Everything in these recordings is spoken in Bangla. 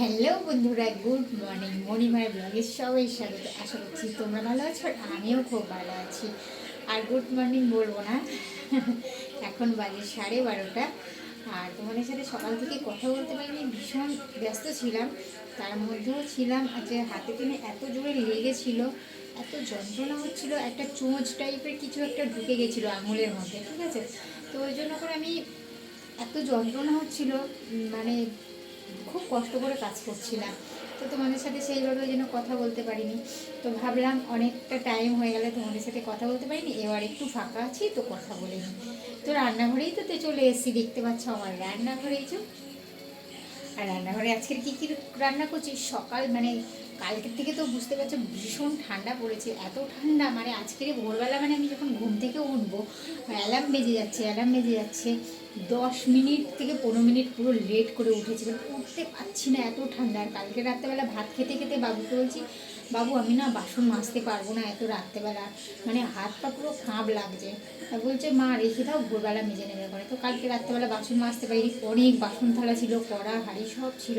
হ্যালো বন্ধুরা, গুড মর্নিং। মণিমায় ব্লগের সবাই স্বাগত। আশা করছি তোমরা ভালো আছো আর আমিও খুব ভালো আছি। আর গুড মর্নিং বলব না। এখন বাজে সাড়ে বারোটা। আর তোমাদের সাথে সকাল থেকে কথা বলতে পারিনি, ভীষণ ব্যস্ত ছিলাম। তার মধ্যেও ছিলাম যে হাতে টেনে এত জোরে লেগেছিল, এত যন্ত্রণা হচ্ছিল, একটা চোঁচ টাইপের কিছু একটা ঢুকে গেছিল আঙুলের মধ্যে, ঠিক আছে? তো ওই জন্য করে আমি এত যন্ত্রণা হচ্ছিল মানে খুব কষ্ট করে কাজ করছিলাম। তো তোমাদের সাথে সেইভাবে ওই জন্য কথা বলতে পারিনি। তো ভাবলাম অনেকটা টাইম হয়ে গেলে তোমাদের সাথে কথা বলতে পারিনি, এবার একটু ফাঁকা আছি, তো কথা বলে নিই। তো রান্নাঘরেই তো তো চলে এসেছি, দেখতে পাচ্ছ আমার রান্নাঘরেই চো আর রান্নাঘরে আজকের কী কী রান্না করছি? সকাল মানে কালকের থেকে তো বুঝতে পারছ ভীষণ ঠান্ডা পড়েছে, এত ঠান্ডা মানে আজকের ভোরবেলা মানে আমি যখন ঘুম থেকে উঠবো অ্যালার্ম বেজে যাচ্ছে অ্যালার্ম বেজে যাচ্ছে। দশ মিনিট থেকে পনেরো মিনিট পুরো লেট করে উঠেছি। মানে উঠতে পারছি না এত ঠান্ডা। আর কালকে রাত্রেবেলা ভাত খেতে খেতে বাবুকে বলছি, বাবু, আমি না বাসন মাজতে পারব না এত রাত্রেবেলা। মানে হাত পা পুরো কাঁপ লাগছে। বলছে, মা, রেখে দাও, ভোরবেলা মেজে নেবে করে তো কালকে রাত্রেবেলা বাসন মাজতে পারিনি। অনেক বাসন থালা ছিল, কড়া, হাঁড়ি সব ছিল।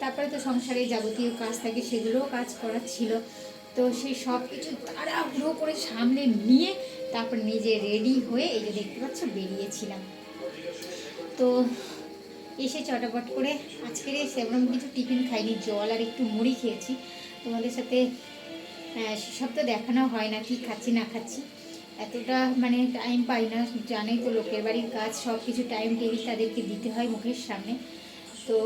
তারপরে তো সংসারে যাবতীয় কাজ থাকে, সেগুলোও কাজ করার ছিল। তো সেই সব কিছু তাড়াহুড়ো করে সামনে নিয়ে তারপর নিজে রেডি হয়ে এই যে দেখতে পাচ্ছ, বেরিয়েছিলাম। তো এসে চটাপট করে আজকের সেরকম কিছু টিফিন খাইনি, জল আর একটু মুড়ি খেয়েছি। তোমাদের সাথে সেসব তো দেখানো হয় না, কি খাচ্ছি, না খাচ্ছি। এতটা মানে টাইম পাই না, জানেই তো লোকের বাড়ির কাজ, সব কিছু টাইম টেবিল তাদেরকে দিতে হয় মুখের সামনে। তো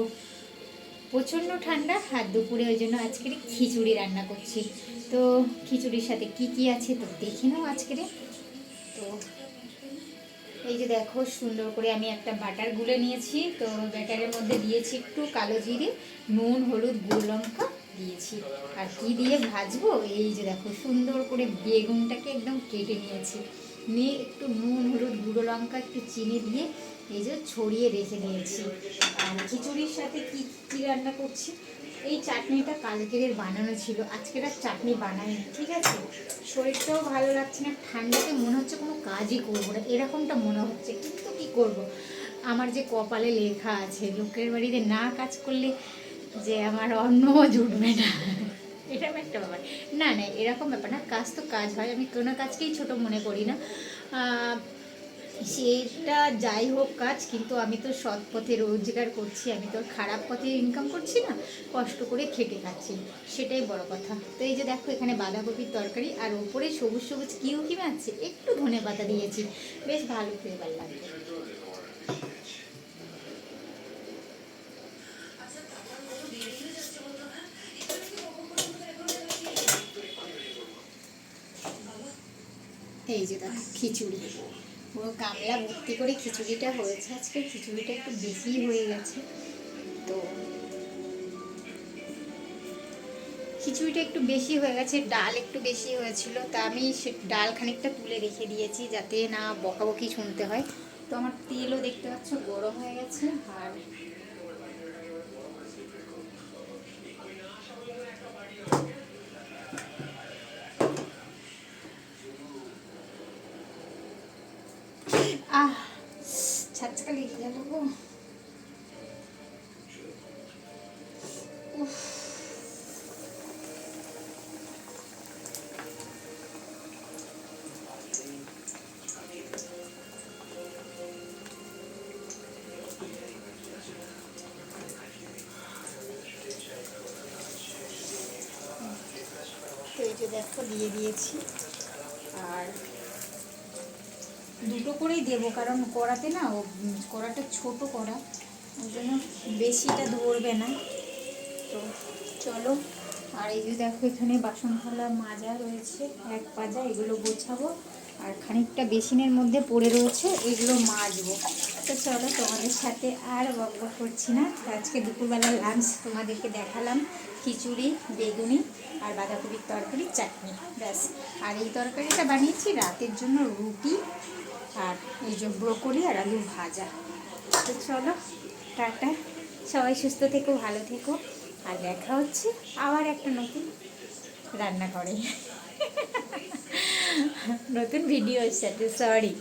প্রচণ্ড ঠান্ডা হাত দুপুরে ওই জন্য আজকের খিচুড়ি রান্না করছি। তো খিচুড়ির সাথে কি কি আছে তো দেখে নাও আজকের তো এই যে দেখো, সুন্দর করে আমি একটা বাটার গুলে নিয়েছি। তো ব্যাটারের মধ্যে দিয়েছি একটু কালো জিরে, নুন, হলুদ, গুঁড়ো লঙ্কা দিয়েছি। আর কি দিয়ে ভাজবো? এই যে দেখো, সুন্দর করে বেগুনটাকে একদম কেটে নিয়েছি। নিয়ে একটু নুন, হলুদ, গুঁড়ো লঙ্কা, একটু চিনি দিয়ে এই যে ছড়িয়ে রেখে দিয়েছি। আর খিচুড়ির সাথে কি কি রান্না করছি? এই চাটনিটা কালকের বানানো ছিল। আজকের আর চাটনি বানাইনি, ঠিক আছে? শরীরটাও ভালো লাগছে না, ঠান্ডাতে মনে হচ্ছে কোনো কাজই করব না, এরকমটা মনে হচ্ছে, কিন্তু কি করব। আমার যে কপালে লেখা আছে, লোকের বাড়িতে না কাজ করলে যে আমার অন্নও জুটবে না। এরকম একটা ব্যাপার। না না, এরকম ব্যাপার না, কাজ তো কাজ হয়, আমি কোনো কাজকেই ছোট মনে করি না। সেটা যাই হোক কাজ, কিন্তু আমি তো সৎ পথে রোজগার করছি, আমি তো খারাপ পথে ইনকাম করছি না, কষ্ট করে খেটে খাচ্ছি, সেটাই বড় কথা। তো এই যে দেখো, এখানে বাঁধাকপির তরকারি, আর ওপরে সবুজ সবুজ কিউ কি আছে, একটু ধনে পাতা দিয়েছি, বেশ ভালো ফ্লেভার লাগে। এই যে দেখো, খিচুড়ি। পুরো গামলা ভর্তি করে খিচুড়িটা হয়েছে। আজকে খিচুড়িটা একটু বেশি হয়ে গেছে। তো খিচুড়িটা একটু বেশি হয়ে গেছে, ডাল একটু বেশি হয়েছিল। তা আমি ডাল খানিকটা তুলে রেখে দিয়েছি যাতে না বকাবকি শুনতে হয়। তো আমার তেলও দেখতে পাচ্ছ গরম হয়ে গেছে। আর গো উফ। তো এই যে দেখো দিয়ে দিয়েছি আর দুটো করেই দেবো, কারণ কড়াতে না ও কড়াটা ছোট কড়া, ওই জন্য বেশিটা ধরবে না। তো চলো, আর এই যে দেখো এখানে বাসন মাজা রয়েছে, এক পাজা এগুলো গোছাবো, আর খানিকটা বেসিনের মধ্যে পড়ে রয়েছে, এগুলো মাজবো। তো চলো, তোমাদের সাথে আর বক বক করছি না। আজকে দুপুরবেলা লাঞ্চ তোমাদেরকে দেখালাম, খিচুড়ি, বেগুনি, আর বাঁধাকপির তরকারি, চাটনি, ব্যাস। আর এই তরকারিটা বানিয়েছি রাতের জন্য রুটি আর এই যে ব্রোকলি আর আলু ভাজা। তো চলো, টাটা। সবাই সুস্থ থেকো, ভালো থেকো। আর দেখা হচ্ছে আবার একটা নতুন রান্না করে নতুন ভিডিওর সাথে সরি